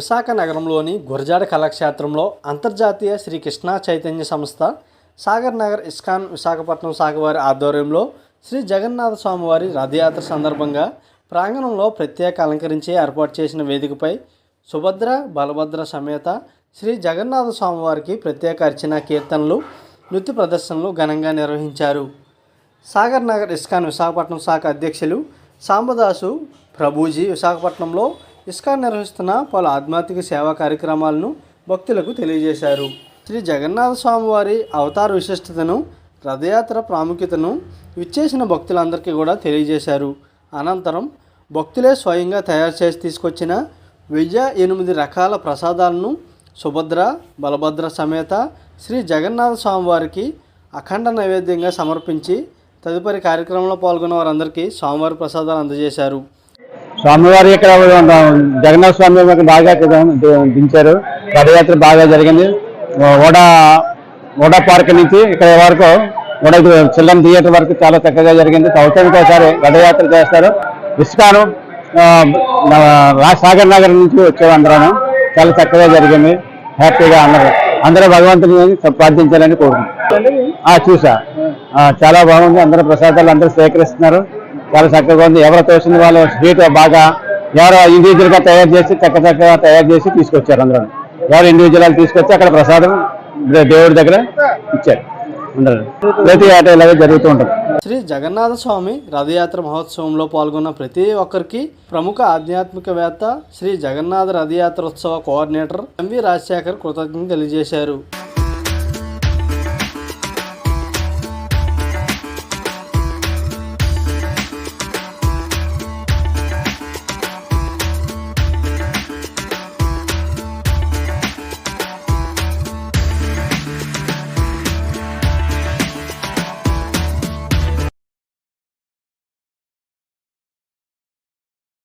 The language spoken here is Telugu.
విశాఖ నగరంలోని గురజాడ కళాక్షేత్రంలో అంతర్జాతీయ శ్రీ కృష్ణా చైతన్య సంస్థ సాగర్ నగర్ ఇస్కాన్ విశాఖపట్నం శాఖ వారి ఆధ్వర్యంలో శ్రీ జగన్నాథ స్వామివారి రథయాత్ర సందర్భంగా ప్రాంగణంలో ప్రత్యేక అలంకరించి ఏర్పాటు చేసిన వేదికపై సుభద్ర బలభద్ర సమేత శ్రీ జగన్నాథ స్వామివారికి ప్రత్యేక అర్చన కీర్తనలు నృత్య ప్రదర్శనలు ఘనంగా నిర్వహించారు. సాగర్ నగర్ ఇస్కాన్ విశాఖపట్నం శాఖ అధ్యక్షులు సాంబదాసు ప్రభుజీ విశాఖపట్నంలో ఇస్కాన్ నిర్వహిస్తున్న పలు ఆధ్యాత్మిక సేవా కార్యక్రమాలను భక్తులకు తెలియజేశారు. శ్రీ జగన్నాథ స్వామివారి అవతార విశిష్టతను రథయాత్ర ప్రాముఖ్యతను విచ్చేసిన భక్తులందరికీ కూడా తెలియజేశారు. అనంతరం భక్తులే స్వయంగా తయారు చేసి తీసుకొచ్చిన వెయ్యి ఎనిమిది రకాల ప్రసాదాలను సుభద్ర బలభద్ర సమేత శ్రీ జగన్నాథ స్వామివారికి అఖండ నైవేద్యంగా సమర్పించి తదుపరి కార్యక్రమంలో పాల్గొన్న వారందరికీ స్వామివారి ప్రసాదాలు అందజేశారు. స్వామివారి ఇక్కడ జగన్నాథ స్వామి బాగా దించారు. రథయాత్ర బాగా జరిగింది. ఓడా ఓడా పార్క్ నుంచి ఇక్కడ వరకు ఓడా చిల్లం థియేటర్ వరకు చాలా చక్కగా జరిగింది. సంవత్సరానికి ఒకసారి రథయాత్ర చేస్తారు. ఇస్కాను సాగర్ నగర్ నుంచి వచ్చాము అందరం. చాలా చక్కగా జరిగింది. హ్యాపీగా అందరూ అందరూ భగవంతుని ప్రార్థించాలని కోరుకుంటున్నాను చూసా. చాలా బాగుంది. అందరూ ప్రసాదాలు అందరూ స్వీకరిస్తున్నారు. చాలా చక్కగా ఉంది. ఎవరు తోసిన వాళ్ళు స్వీట్ బాగా ఎవరు ఇండివిజువల్గా తయారు చేసి చక్క చక్కగా తయారు చేసి తీసుకొచ్చారు అందరూ. ఎవరు ఇండివిజువల్ తీసుకొచ్చి అక్కడ ప్రసాదం దేవుడి దగ్గర ఇచ్చారు. అందరూ. ప్రతి ఇలాగే జరుగుతూ ఉంటుంది. శ్రీ జగన్నాథ స్వామి రథయాత్ర మహోత్సవంలో పాల్గొన్న ప్రతి ఒక్కరికి ప్రముఖ ఆధ్యాత్మికవేత్త శ్రీ జగన్నాథ రథయాత్రోత్సవ కోఆర్డినేటర్ ఎంవి రాజశేఖర్ కృతజ్ఞతలు తెలియజేశారు.